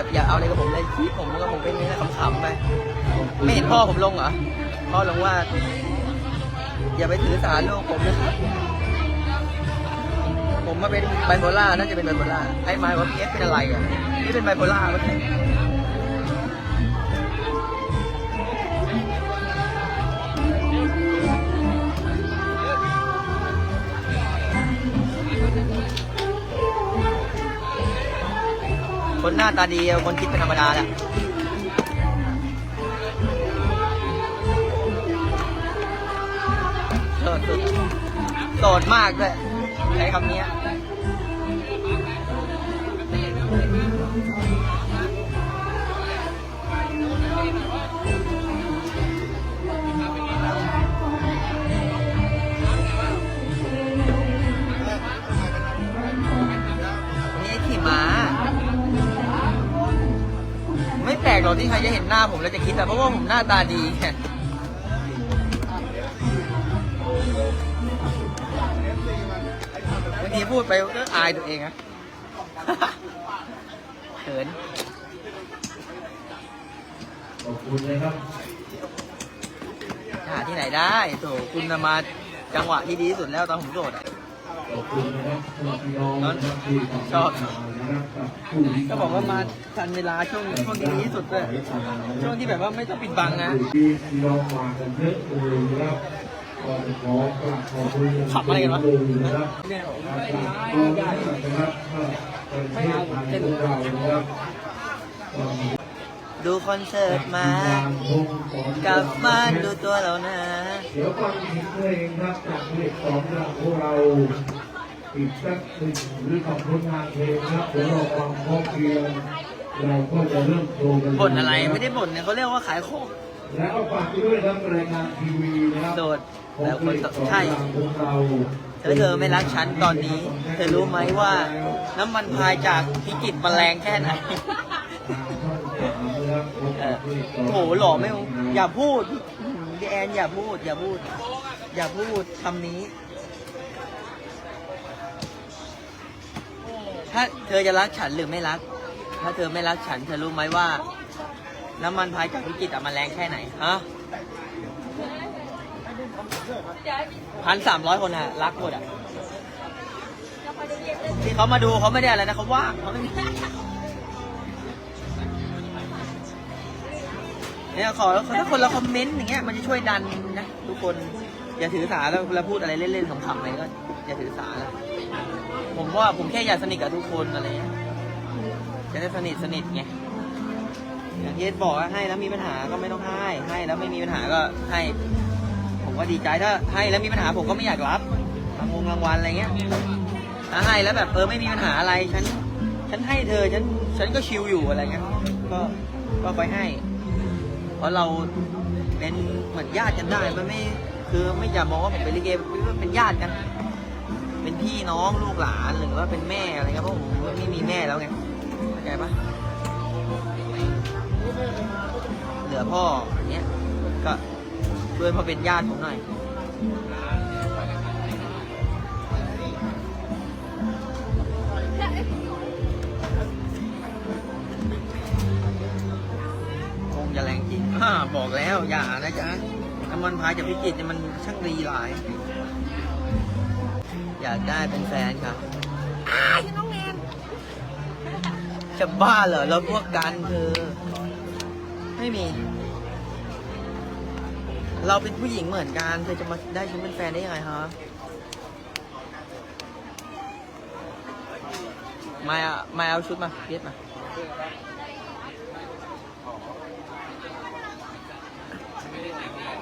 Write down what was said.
อย่าอย่าเอาอะไรกับผมเลยชีวิตผมก็ผมเป็นอย่างนี้นะขำๆไปไม่เห็นพ่อผมลงเหรอพ่อลงว่า อย่าไปถือสาลูกผมนะครับผมมาเป็นไบโพล่าน่าจะเป็นไบโพล่าไอ้ไม้ว่าพีเอสเป็นอะไรอะนี่เป็นไบโพล่าไห คนหน้าตาดีคนคิดเป็นธรรมดาแหละโสดสุดโสดมากด้วยใช้คำนี้ ไม่แปลกหรอกที่ใครจะเห็นหน้าผมแล้วจะคิดแต่เพราะว่าผมหน้าตาดีไงบางทีพูดไปก็อายตัวเองอะเขินขอบคุณนะครับหาที่ไหนได้โถคุณน่ะมาจังหวะที่ดีที่สุดแล้วตอนผมโสดอะ ขอบคุณนะครับสำหรับพี่น้องนะครับที่ทำชอบนะครับกับผู้ที่ก็บอกว่ามาทันเวลาช่วงช่วงที่ดีที่สุดเลยช่วงที่แบบว่าไม่ต้องปิดบังนะที่พี่น้องมากันเยอะเลยนะครับก็ขอกราบขอบคุณขับอะไรกันวะนะครับนะครับประเทศไทยของเรานะครับ ดูคอนเสิร์ตมา กลับบ้านดูตัวเรานะ เดี๋ยวฟังเสียงเพลงครับจากเพลงของเราพวกเราอีกสักหนึ่งหรือสองผลงานเพลงครับเดี๋ยวเราฟังพร้อมเพรียงเราก็จะเริ่มโชว์กันบ่นอะไรไม่ได้บ่นเนี่ยเขาเรียกว่าขายของแล้วก็ฝากไปด้วยครับรายการทีวีนะครับโดดแล้วคนตใช่ของเราเธอเธอไม่รักฉันตอนนี้ เธอรู้ไหมว่าน้ำมันพายจากพิจิตรมันแรงแค่ไหนเออ โหหล่อไม่อย่าพูดพี่แอนอย่าพูด อย่าพูด อย่าพูดคำนี้ ถ้าเธอจะรักฉันหรือไม่รัก ถ้าเธอไม่รักฉัน เธอรู้ไหมว่า น้ำมันพายจากพิจิตรอะมันแรงแค่ไหนฮะพันสามร้อยคนอะรักหมดอะที่เขามาดูเขาไม่ได้อะไรนะเขาว่างเขาไม่ เนี่ยขอถ้าคนละคอมเมนต์อย่างเงี้ยมันจะช่วยดันนะทุกคนอย่าถือสาแล้วเวลาพูดอะไรเล่นๆขำๆอะไรก็อย่าถือสาแล้วผมว่าผมแค่อยากสนิทกับทุกคนอะไรเงี้ยจะได้สนิทสนิทไงอย่างเอสบอกว่าให้แล้วมีปัญหาก็ไม่ต้องให้ให้แล้วไม่มีปัญหาก็ให้ ผมก็ดีใจถ้าให้แล้วมีปัญหาผมก็ไม่อยากรับรางวงรางวัลอะไรเงี้ยถ้าให้แล้วแบบเออไม่มีปัญหาอะไรฉันฉันให้เธอฉันฉันก็ชิลอยู่อะไรเงี้ยก็ก็ไปให้ เพราะเราเป็นเหมือนญาติกันได้มันไม่คือไม่อยากมองว่าผมเป็นลิเกเป็นญาติกัน เป็นพี่น้องลูกหลานหรือว่าเป็นแม่อะไรครับเพราะผมไม่มีแม่แล้วไงเข้าใจปะเหลือพ่ออย่างเงี้ยก็ช่วยมาเป็นญาติผมหน่อย งจะแรงจริงอ่าบอกแล้วอย่านะจ๊ะน้ำมันพายจากพิจิตรเนี่ยมันช่างรีหลาย อยากได้เป็นแฟนค่ะอ้ายน้องแนนจะบ้าเหรอเราพวกกันเธอ ไม่มี เราเป็นผู้หญิงเหมือนกันเธอจะมาได้ฉันเป็นแฟนได้ยังไงฮะมาอะมาเอาชุดมาเพียสมา